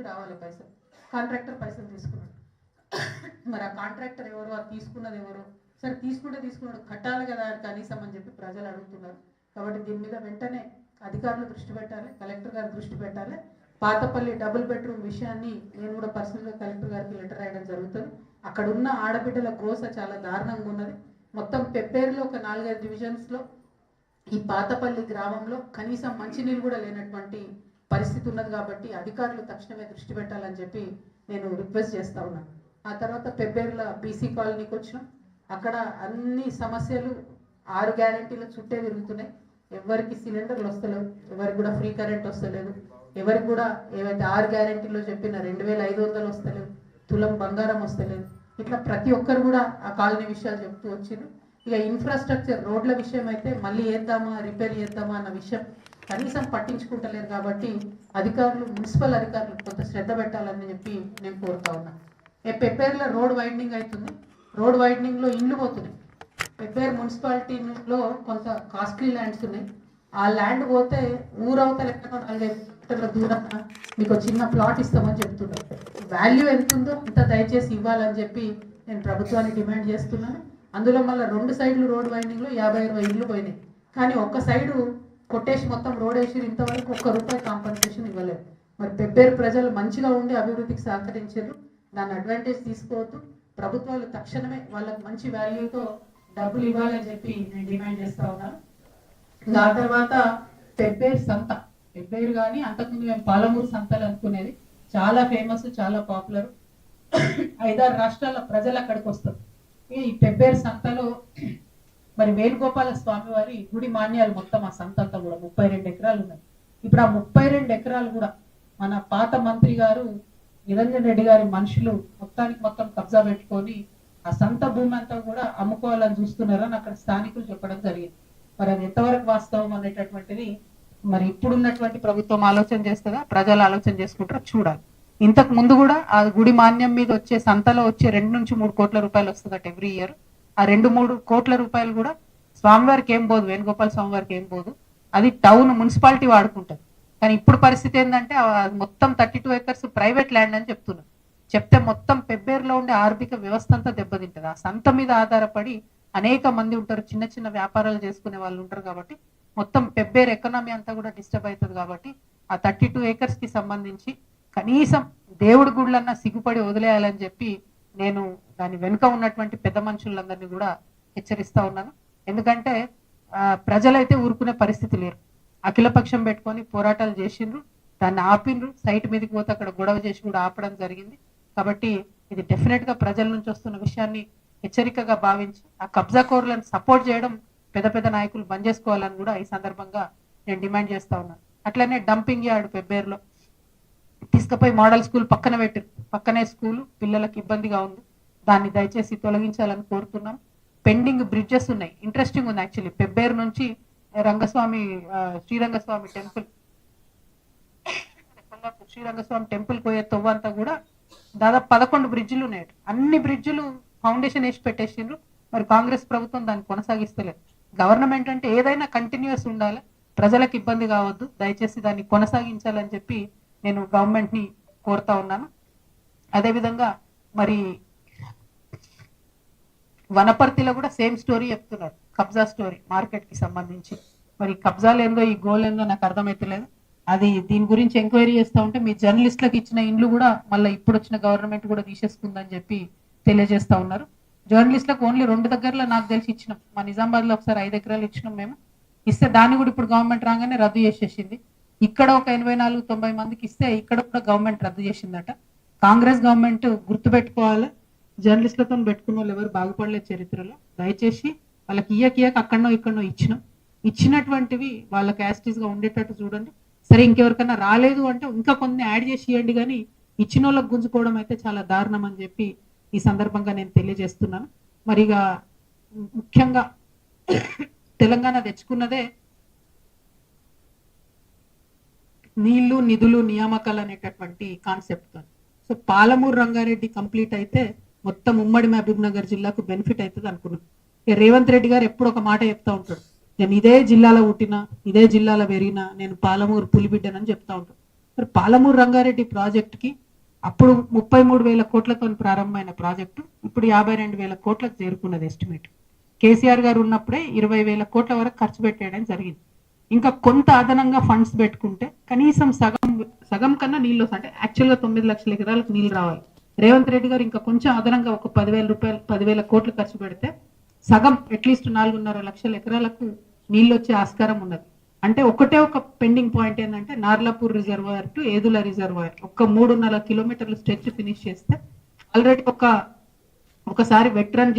నుంచి రావాలి పైసలు. కాంట్రాక్టర్ పైసలు తీసుకున్నాడు. మరి ఆ కాంట్రాక్టర్ ఎవరు? అది తీసుకున్నది ఎవరు? సరే తీసుకుంటే తీసుకున్నాడు. కట్టాలి కదా కనీసం అని చెప్పి ప్రజలు అడుగుతున్నారు. కాబట్టి దీని మీద వెంటనే అధికారులు దృష్టి పెట్టాలి కలెక్టర్ గారు దృష్టి పెట్టాలి. పాతపల్లి డబుల్ బెడ్రూమ్ విషయాన్ని నేను కూడా పర్సనల్గా కలెక్టర్ గారికి లెటర్ రాయడం జరుగుతుంది. అక్కడ ఉన్న ఆడబిడ్డల కోస చాలా దారుణంగా ఉన్నది. మొత్తం పెప్పేరులో ఒక నాలుగైదు డివిజన్స్లో ఈ పాతపల్లి గ్రామంలో కనీసం మంచినీళ్ళు కూడా లేనటువంటి పరిస్థితి ఉన్నది కాబట్టి అధికారులు తక్షణమే దృష్టి పెట్టాలని చెప్పి నేను రిక్వెస్ట్ చేస్తా ఉన్నాను ఆ తర్వాత పెబ్బేర్ల బీసీ కాలనీకి వచ్చినాం. అక్కడ అన్ని సమస్యలు ఆరు గ్యారంటీల చుట్టే తిరుగుతున్నాయి. ఎవరికి సిలిండర్లు వస్తలేవు ఎవరికి కూడా ఫ్రీ కరెంట్ వస్తలేదు ఎవరికి కూడా ఏవైతే ఆరు గ్యారంటీలో చెప్పిన రెండు వేల ఐదు వందలు వస్తలేవు తులం బంగారం వస్తలేదు. ఇట్లా ప్రతి ఒక్కరు కూడా ఆ కాలనీ విషయాలు చెప్తూ వచ్చిండ్రు ఇక ఇన్ఫ్రాస్ట్రక్చర్ రోడ్ల విషయం అయితే మళ్ళీ వేద్దామా రిపేర్ చేద్దామా అన్న విషయం కనీసం పట్టించుకుంటలేరు కాబట్టి అధికారులు మున్సిపల్ అధికారులు కొంత శ్రద్ధ పెట్టాలని చెప్పి నేను కోరుతా ఉన్నా. ఏ పెప్పేర్లో రోడ్ వైండింగ్ అవుతుంది. రోడ్ వైండింగ్లో ఇండ్లు పోతున్నాయి. పెప్పేర్ మున్సిపాలిటీలో కొంత కాస్ట్లీ ల్యాండ్స్ ఉన్నాయి. ఆ ల్యాండ్ పోతే ఊరవతల ఎక్కడో నాలుగైదు దూరం మీకు చిన్న ప్లాట్ ఇస్తామని చెప్తున్నారు. వాల్యూ ఎంత ఉందో అంత దయచేసి ఇవ్వాలని చెప్పి నేను ప్రభుత్వాన్ని డిమాండ్ చేస్తున్నాను. అందులో మళ్ళీ రెండు సైడ్లు రోడ్ వైండింగ్లో యాభై ఇరవై ఇళ్ళు పోయినాయి. కానీ ఒక్క సైడు కొట్టేసి మొత్తం రోడ్ వేసి ఇంతవరకు ఒక్క రూపాయి కాంపన్సేషన్ ఇవ్వలేదు. మరి పెబ్బేరు ప్రజలు మంచిగా ఉండి అభివృద్ధికి సహకరించారు. దాని అడ్వాంటేజ్ తీసుకోవద్దు. ప్రభుత్వాలు తక్షణమే వాళ్ళకి మంచి వాల్యూతో డబ్బులు ఇవ్వాలని చెప్పి నేను డిమాండ్ చేస్తా ఉన్నాను దాని తర్వాత పెబ్బేరు సంత. పెబ్బేరు కానీ అంతకుముందు మేము పాలమూరు సంతలు అనుకునేది. చాలా ఫేమస్ చాలా పాపులర్ ఐదారు రాష్ట్రాల ప్రజలు అక్కడికి వస్తారు. ఈ పెబ్బేరు సంతలో మరి వేణుగోపాల స్వామి వారి గుడి మాన్యాలు మొత్తం ఆ సంతంతా కూడా ముప్పై రెండు ఎకరాలు ఉన్నాయి. ఇప్పుడు ఆ ముప్పై రెండు ఎకరాలు కూడా మన పాత మంత్రి గారు నిరంజన్ రెడ్డి గారి మనుషులు మొత్తానికి మొత్తం కబ్జా పెట్టుకొని ఆ సంత భూమి అంతా కూడా అమ్ముకోవాలని చూస్తున్నారని అక్కడ స్థానికులు చెప్పడం జరిగింది. మరి అది ఎంతవరకు వాస్తవం అనేటటువంటిది మరి ఇప్పుడున్నటువంటి ప్రభుత్వం ఆలోచన చేస్తుందా? ప్రజలు ఆలోచన చేసుకుంటారో? చూడాలి. ఇంతకు ముందు కూడా ఆ గుడి మాన్యం మీద వచ్చే సంతలో వచ్చే రెండు నుంచి మూడు కోట్ల రూపాయలు వస్తుందట ఎవ్రీ ఇయర్. ఆ రెండు మూడు కోట్ల రూపాయలు కూడా స్వామివారికి ఏం పోదు వేణుగోపాల స్వామివారికి ఏం పోదు అది టౌన్ మున్సిపాలిటీ వాడుకుంటది. కానీ ఇప్పుడు పరిస్థితి ఏంటంటే మొత్తం thirty two acres private land అని చెప్తున్నారు. చెప్తే మొత్తం పెబ్బేరులో ఉండే ఆర్థిక వ్యవస్థ అంతా దెబ్బతింటది. ఆ సంత మీద ఆధారపడి అనేక మంది ఉంటారు. చిన్న చిన్న వ్యాపారాలు చేసుకునే వాళ్ళు ఉంటారు కాబట్టి మొత్తం పెబ్బేరు ఎకనామీ అంతా కూడా డిస్టర్బ్ అవుతుంది కాబట్టి ఆ థర్టీ టూ ఏకర్స్కి సంబంధించి కనీసం దేవుడి గుళ్ళన్నా సిగ్గుపడి వదిలేయాలని చెప్పి నేను దాని వెనుక ఉన్నటువంటి పెద్ద మనుషులందరినీ కూడా హెచ్చరిస్తా ఉన్నాను. ఎందుకంటే ఆ, ప్రజలైతే ఊరుకునే పరిస్థితి లేరు. అఖిలపక్షం పెట్టుకొని పోరాటాలు చేసిండ్రు దాన్ని ఆపిండ్రు సైట్ మీదకి పోతే అక్కడ గొడవ చేసి కూడా ఆపడం జరిగింది. కాబట్టి ఇది డెఫినెట్గా ప్రజల నుంచి వస్తున్న విషయాన్ని హెచ్చరికగా భావించి ఆ కబ్జా కోర్లను సపోర్ట్ చేయడం పెద్ద పెద్ద నాయకులు బంద్ చేసుకోవాలని కూడా ఈ సందర్భంగా నేను డిమాండ్ చేస్తా ఉన్నాను. అట్లనే డంపింగ్ యార్డ్ పెబ్బేరులో తీసుకుపోయి మోడల్ స్కూల్ పక్కన పెట్టి పక్కనే స్కూల్ పిల్లలకు ఇబ్బందిగా ఉంది. దాన్ని దయచేసి తొలగించాలని కోరుతున్నాం. పెండింగ్ బ్రిడ్జెస్ ఉన్నాయి. ఇంట్రెస్టింగ్ ఉంది యాక్చువల్లీ పెబ్బేరు నుంచి రంగస్వామి శ్రీరంగస్వామి టెంపుల్. శ్రీరంగస్వామి టెంపుల్ పోయే తొవ్వంతా కూడా దాదాపు పదకొండు బ్రిడ్జిలు ఉన్నాయి. అన్ని బ్రిడ్జిలు ఫౌండేషన్ వేసి పెట్టేసిండ్రు. మరి కాంగ్రెస్ ప్రభుత్వం దాన్ని కొనసాగిస్తలేదు. గవర్నమెంట్ అంటే ఏదైనా కంటిన్యూస్ ఉండాలి. ప్రజలకు ఇబ్బంది కావద్దు. దయచేసి దాన్ని కొనసాగించాలని చెప్పి నేను గవర్నమెంట్ని కోరుతా ఉన్నాను. అదేవిధంగా మరి వనపర్తిలో కూడా సేమ్ స్టోరీ చెప్తున్నారు. కబ్జా స్టోరీ మార్కెట్కి సంబంధించి. మరి కబ్జాలు ఏందో ఈ గోల్ ఏందో నాకు అర్థమైతలేదు. అది దీని గురించి ఎంక్వైరీ చేస్తా ఉంటే మీ జర్నలిస్టులకు ఇచ్చిన ఇండ్లు కూడా మళ్ళీ ఇప్పుడు వచ్చిన గవర్నమెంట్ కూడా తీసేసుకుందని చెప్పి తెలియజేస్తా ఉన్నారు. జర్నలిస్టులకు ఓన్లీ రెండు దగ్గరలో నాకు తెలిసి ఇచ్చినాం. మా నిజామాబాద్లో ఒకసారి ఐదు ఎకరాలు ఇచ్చినాం మేము. ఇస్తే దాన్ని కూడా ఇప్పుడు గవర్నమెంట్ రాగానే రద్దు చేసేసింది. ఇక్కడ ఒక ఎనభై నాలుగు తొంభై మందికి ఇస్తే ఇక్కడ కూడా గవర్నమెంట్ రద్దు చేసిందట. కాంగ్రెస్ గవర్నమెంట్ గుర్తుపెట్టుకోవాలి జర్నలిస్టులతో పెట్టుకున్న వాళ్ళు ఎవరు బాగుపడలేదు చరిత్రలో. దయచేసి వాళ్ళకి ఇయ్యక ఇయ్యక అక్కడనో ఇక్కడనో ఇచ్చిన. ఇచ్చినటువంటివి వాళ్ళ యాస్టీస్గా ఉండేటట్టు చూడండి. సరే ఇంకెవరికైనా రాలేదు అంటే ఇంకా కొన్ని యాడ్ చేసి ఇవ్వండి కానీ ఇచ్చిన వాళ్ళకి గుంజుకోవడం అయితే చాలా దారుణం అని చెప్పి ఈ సందర్భంగా నేను తెలియజేస్తున్నాను. మరిగా ముఖ్యంగా తెలంగాణ తెచ్చుకున్నదే నీళ్ళు నిధులు నియామకాలు అనేటటువంటి concept so Palamuru Rangareddy complete అయితే మొత్తం ఉమ్మడి మహబూబ్ నగర్ జిల్లాకు బెనిఫిట్ అవుతుంది అనుకున్నాం. రేవంత్ రెడ్డి గారు ఎప్పుడు ఒక మాట చెప్తా ఉంటాడు. నేను ఇదే జిల్లాలో పుట్టినా ఇదే జిల్లాలో పెరిగినా నేను పాలమూరు పులిబిడ్డనని చెప్తా ఉంటాడు. మరి పాలమూరు రంగారెడ్డి ప్రాజెక్టుకి అప్పుడు ముప్పై మూడు వేల కోట్లతో ప్రారంభమైన ప్రాజెక్టు ఇప్పుడు యాభై రెండు వేల కోట్లకు చేరుకున్నది ఎస్టిమేట్ కేసీఆర్ గారు ఉన్నప్పుడే ఇరవై వేల కోట్ల వరకు ఖర్చు పెట్టేయడం జరిగింది. ఇంకా కొంత అదనంగా ఫండ్స్ పెట్టుకుంటే కనీసం సగం సగం కన్నా నీళ్ళు అంటే యాక్చువల్గా తొమ్మిది లక్షల ఎకరాలకు నీళ్ళు రావాలి. రేవంత్ రెడ్డి గారు ఇంకా కొంచెం అదనంగా ఒక పదివేల రూపాయలు పదివేల కోట్లు ఖర్చు పెడితే సగం అట్లీస్ట్ నాలుగున్నర లక్షల ఎకరాలకు నీళ్ళు వచ్చే ఆస్కారం ఉన్నది. అంటే ఒకటే ఒక పెండింగ్ పాయింట్ ఏంటంటే Narlapur reservoir to Yedula reservoir ఒక మూడున్నర కిలోమీటర్ల స్ట్రెచ్ ఫినిష్ చేస్తే ఆల్రెడీ ఒక ఒకసారి వెటరన్